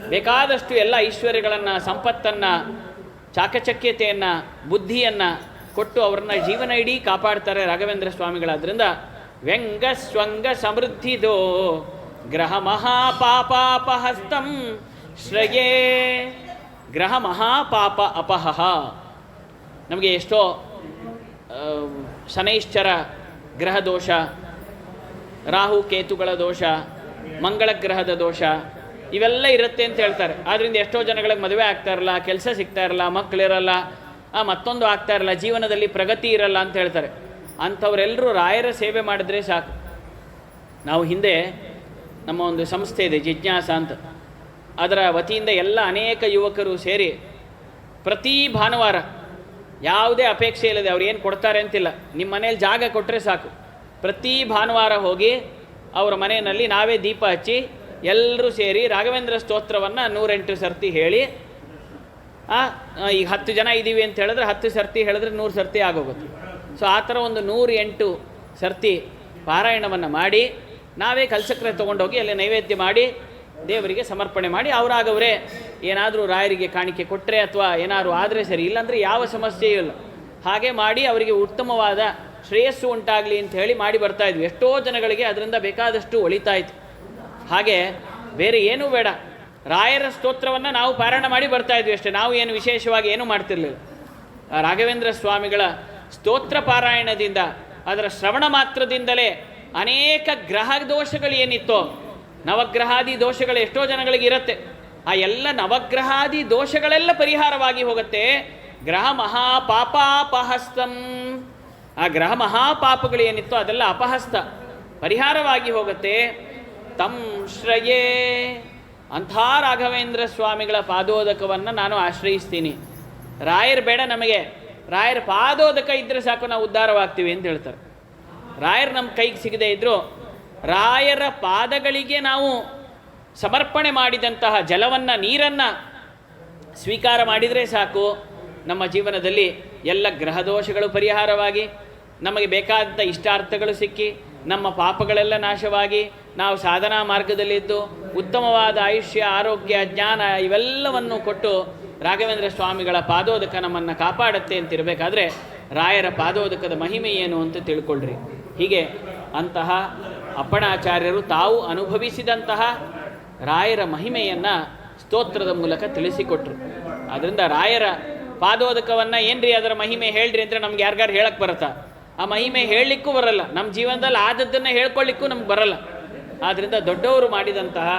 ಬೇಕಾದಷ್ಟು ಎಲ್ಲ ಐಶ್ವರ್ಯಗಳನ್ನು, ಸಂಪತ್ತನ್ನು, ಚಾಕಚಕ್ಯತೆಯನ್ನು, ಬುದ್ಧಿಯನ್ನು ಕೊಟ್ಟು ಅವ್ರನ್ನ ಜೀವನ ಇಡೀ ಕಾಪಾಡ್ತಾರೆ ರಾಘವೇಂದ್ರ ಸ್ವಾಮಿಗಳಾದ್ರಿಂದ. ವ್ಯಂಗ, ಸ್ವಂಗ ಸಮೃದ್ಧಿದೋ ಗ್ರಹ ಮಹಾಪಾಪಾಪಹಸ್ತಂ ಶ್ರಯೇ ಗ್ರಹ ಮಹಾಪಾಪ ಅಪಹ ನಮಗೆ ಎಷ್ಟೋ ಶನೈಶ್ಚರ ಗ್ರಹ ದೋಷ ರಾಹು ಕೇತುಗಳ ದೋಷ, ಮಂಗಳ ಗ್ರಹದ ದೋಷ, ಇವೆಲ್ಲ ಇರುತ್ತೆ ಅಂತ ಹೇಳ್ತಾರೆ. ಆದ್ರಿಂದ ಎಷ್ಟೋ ಜನಗಳಿಗೆ ಮದುವೆ ಆಗ್ತಾ ಇರಲ್ಲ, ಕೆಲಸ ಸಿಗ್ತಾ ಇರಲ್ಲ ಮಕ್ಕಳಿರಲ್ಲ ಮತ್ತೊಂದು ಆಗ್ತಾ ಇರಲ್ಲ, ಜೀವನದಲ್ಲಿ ಪ್ರಗತಿ ಇರಲ್ಲ ಅಂತ ಹೇಳ್ತಾರೆ. ಅಂಥವರೆಲ್ಲರೂ ರಾಯರ ಸೇವೆ ಮಾಡಿದ್ರೆ ಸಾಕು. ನಾವು ಹಿಂದೆ ನಮ್ಮ ಒಂದು ಸಂಸ್ಥೆ ಇದೆ, ಜಿಜ್ಞಾಸ ಅಂತ. ಅದರ ವತಿಯಿಂದ ಎಲ್ಲ ಅನೇಕ ಯುವಕರು ಸೇರಿ ಪ್ರತಿ ಭಾನುವಾರ ಯಾವುದೇ ಅಪೇಕ್ಷೆ ಇಲ್ಲದೆ ಅವ್ರು ಏನು ಕೊಡ್ತಾರೆ ಅಂತಿಲ್ಲ. ನಿಮ್ಮ ಮನೇಲಿ ಜಾಗ ಕೊಟ್ಟರೆ ಸಾಕು. ಪ್ರತಿ ಭಾನುವಾರ ಹೋಗಿ ಅವರ ಮನೆಯಲ್ಲಿ ನಾವೇ ದೀಪ ಹಚ್ಚಿ ಎಲ್ಲರೂ ಸೇರಿ ರಾಘವೇಂದ್ರ ಸ್ತೋತ್ರವನ್ನು ನೂರೆಂಟು ಸರ್ತಿ ಹೇಳಿ ಈಗ ಹತ್ತು ಜನ ಇದ್ದೀವಿ ಅಂತ ಹೇಳಿದ್ರೆ ಹತ್ತು ಸರ್ತಿ ಹೇಳಿದ್ರೆ ನೂರು ಸರ್ತಿ ಆಗೋಗುತ್ತೆ. ಸೊ ಆ ಥರ ಒಂದು ನೂರು ಎಂಟು ಸರ್ತಿ ಪಾರಾಯಣವನ್ನು ಮಾಡಿ ನಾವೇ ಕಲ್ಸಕ್ರೆ ತೊಗೊಂಡೋಗಿ ಅಲ್ಲಿ ನೈವೇದ್ಯ ಮಾಡಿ ದೇವರಿಗೆ ಸಮರ್ಪಣೆ ಮಾಡಿ ಅವರಾಗವರೇ, ಏನಾದರೂ ರಾಯರಿಗೆ ಕಾಣಿಕೆ ಕೊಟ್ಟರೆ ಅಥವಾ ಏನಾದರೂ ಆದರೆ ಸರಿ, ಇಲ್ಲಾಂದರೆ ಯಾವ ಸಮಸ್ಯೆಯೂ ಇಲ್ಲ. ಹಾಗೆ ಮಾಡಿ ಅವರಿಗೆ ಉತ್ತಮವಾದ ಶ್ರೇಯಸ್ಸು ಉಂಟಾಗಲಿ ಅಂತ ಹೇಳಿ ಮಾಡಿ ಬರ್ತಾ ಇದ್ವಿ. ಎಷ್ಟೋ ಜನಗಳಿಗೆ ಅದರಿಂದ ಬೇಕಾದಷ್ಟು ಒಳಿತಾಯಿತು ಹಾಗೆ ಬೇರೆ ಏನೂ ಬೇಡ. ರಾಯರ ಸ್ತೋತ್ರವನ್ನು ನಾವು ಪಾರಾಯಣ ಮಾಡಿ ಬರ್ತಾ ಇದ್ವಿ ಅಷ್ಟೇ. ನಾವು ಏನು ವಿಶೇಷವಾಗಿ ಏನೂ ಮಾಡ್ತಿರ್ಲಿಲ್ಲ. ರಾಘವೇಂದ್ರ ಸ್ವಾಮಿಗಳ ಸ್ತೋತ್ರ ಪಾರಾಯಣದಿಂದ, ಅದರ ಶ್ರವಣ ಮಾತ್ರದಿಂದಲೇ ಅನೇಕ ಗ್ರಹ ದೋಷಗಳು ಏನಿತ್ತೋ, ನವಗ್ರಹಾದಿ ದೋಷಗಳು ಎಷ್ಟೋ ಜನಗಳಿಗೆ ಇರುತ್ತೆ. ಆ ಎಲ್ಲ ನವಗ್ರಹಾದಿ ದೋಷಗಳೆಲ್ಲ ಪರಿಹಾರವಾಗಿ ಹೋಗುತ್ತೆ. ಗ್ರಹ ಮಹಾಪಾಪಾಪಹಸ್ತಂ. ಆ ಗ್ರಹ ಮಹಾಪಾಪಗಳು ಏನಿತ್ತೋ ಅದೆಲ್ಲ ಅಪಹಸ್ತ. ಪರಿಹಾರವಾಗಿ ಹೋಗುತ್ತೆ. ತಂ ಶ್ರಯೇ. ಅಂಥ ರಾಘವೇಂದ್ರ ಸ್ವಾಮಿಗಳ ಪಾದೋದಕವನ್ನು ನಾನು ಆಶ್ರಯಿಸ್ತೀನಿ. ರಾಯರ್ ಬೇಡ ನಮಗೆ. ರಾಯರ ಪಾದೋದಕ ಇದ್ದರೆ ಸಾಕು, ನಾವು ಉದ್ಧಾರವಾಗ್ತೀವಿ ಅಂತ ಹೇಳ್ತಾರೆ. ರಾಯರ್ ನಮ್ಮ ಕೈಗೆ ಸಿಗದೇ ಇದ್ದರೂ ರಾಯರ ಪಾದಗಳಿಗೆ ನಾವು ಸಮರ್ಪಣೆ ಮಾಡಿದಂತಹ ಜಲವನ್ನು, ನೀರನ್ನು ಸ್ವೀಕಾರ ಮಾಡಿದರೆ ಸಾಕು. ನಮ್ಮ ಜೀವನದಲ್ಲಿ ಎಲ್ಲ ಗ್ರಹ ದೋಷಗಳು ಪರಿಹಾರವಾಗಿ, ನಮಗೆ ಬೇಕಾದಂಥ ಇಷ್ಟಾರ್ಥಗಳು ಸಿಕ್ಕಿ, ನಮ್ಮ ಪಾಪಗಳೆಲ್ಲ ನಾಶವಾಗಿ, ನಾವು ಸಾಧನಾ ಮಾರ್ಗದಲ್ಲಿದ್ದು, ಉತ್ತಮವಾದ ಆಯುಷ್ಯ, ಆರೋಗ್ಯ, ಜ್ಞಾನ ಇವೆಲ್ಲವನ್ನು ಕೊಟ್ಟು ರಾಘವೇಂದ್ರ ಸ್ವಾಮಿಗಳ ಪಾದೋದಕ ನಮ್ಮನ್ನು ಕಾಪಾಡುತ್ತೆ ಅಂತಿರಬೇಕಾದ್ರೆ ರಾಯರ ಪಾದೋದಕದ ಮಹಿಮೆ ಏನು ಅಂತ ತಿಳ್ಕೊಳ್ರಿ. ಹೀಗೆ ಅಂತಹ ಅಪ್ಪಣಾಚಾರ್ಯರು ತಾವು ಅನುಭವಿಸಿದಂತಹ ರಾಯರ ಮಹಿಮೆಯನ್ನು ಸ್ತೋತ್ರದ ಮೂಲಕ ತಿಳಿಸಿಕೊಟ್ರು. ಅದರಿಂದ ರಾಯರ ಪಾದೋದಕವನ್ನು ಏನ್ರಿ ಅದರ ಮಹಿಮೆ ಹೇಳ್ರಿ ಅಂದರೆ ನಮ್ಗೆ ಯಾರಿಗಾರು ಹೇಳಕ್ಕೆ ಬರುತ್ತಾ? ಆ ಮಹಿಮೆ ಹೇಳಲಿಕ್ಕೂ ಬರಲ್ಲ. ನಮ್ಮ ಜೀವನದಲ್ಲಿ ಆದದ್ದನ್ನು ಹೇಳ್ಕೊಳ್ಳಿಕ್ಕೂ ನಮ್ಗೆ ಬರಲ್ಲ. ಆದ್ದರಿಂದ ದೊಡ್ಡವರು ಮಾಡಿದಂತಹ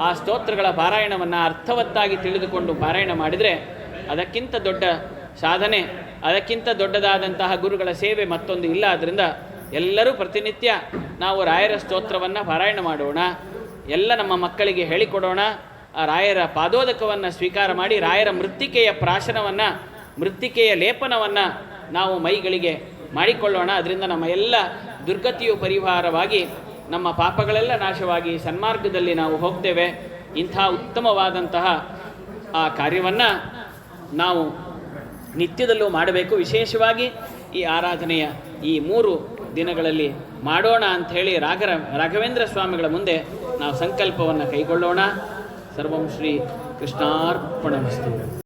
ಆ ಸ್ತೋತ್ರಗಳ ಪಾರಾಯಣವನ್ನು ಅರ್ಥವತ್ತಾಗಿ ತಿಳಿದುಕೊಂಡು ಪಾರಾಯಣ ಮಾಡಿದರೆ ಅದಕ್ಕಿಂತ ದೊಡ್ಡ ಸಾಧನೆ, ಅದಕ್ಕಿಂತ ದೊಡ್ಡದಾದಂತಹ ಗುರುಗಳ ಸೇವೆ ಮತ್ತೊಂದು ಇಲ್ಲ. ಆದ್ದರಿಂದ ಎಲ್ಲರೂ ಪ್ರತಿನಿತ್ಯ ನಾವು ರಾಯರ ಸ್ತೋತ್ರವನ್ನು ಪಾರಾಯಣ ಮಾಡೋಣ. ಎಲ್ಲ ನಮ್ಮ ಮಕ್ಕಳಿಗೆ ಹೇಳಿಕೊಡೋಣ. ಆ ರಾಯರ ಪಾದೋದಕವನ್ನು ಸ್ವೀಕಾರ ಮಾಡಿ ರಾಯರ ಮೃತ್ತಿಕೆಯ ಪ್ರಾಶನವನ್ನು, ಮೃತ್ತಿಕೆಯ ಲೇಪನವನ್ನು ನಾವು ಮೈಗಳಿಗೆ ಮಾಡಿಕೊಳ್ಳೋಣ. ಅದರಿಂದ ನಮ್ಮ ಎಲ್ಲ ದುರ್ಗತಿಯು ಪರಿಹಾರವಾಗಿ, ನಮ್ಮ ಪಾಪಗಳೆಲ್ಲ ನಾಶವಾಗಿ ಸನ್ಮಾರ್ಗದಲ್ಲಿ ನಾವು ಹೋಗ್ತೇವೆ. ಇಂಥ ಉತ್ತಮವಾದಂತಹ ಆ ಕಾರ್ಯವನ್ನು ನಾವು ನಿತ್ಯದಲ್ಲೂ ಮಾಡಬೇಕು. ವಿಶೇಷವಾಗಿ ಈ ಆರಾಧನೆಯ ಈ ಮೂರು ದಿನಗಳಲ್ಲಿ ಮಾಡೋಣ ಅಂಥೇಳಿ ರಾಘರ ರಾಘವೇಂದ್ರ ಸ್ವಾಮಿಗಳ ಮುಂದೆ ನಾವು ಸಂಕಲ್ಪವನ್ನು ಕೈಗೊಳ್ಳೋಣ. ಸರ್ವಂ ಶ್ರೀ ಕೃಷ್ಣಾರ್ಪಣಮಸ್ತು.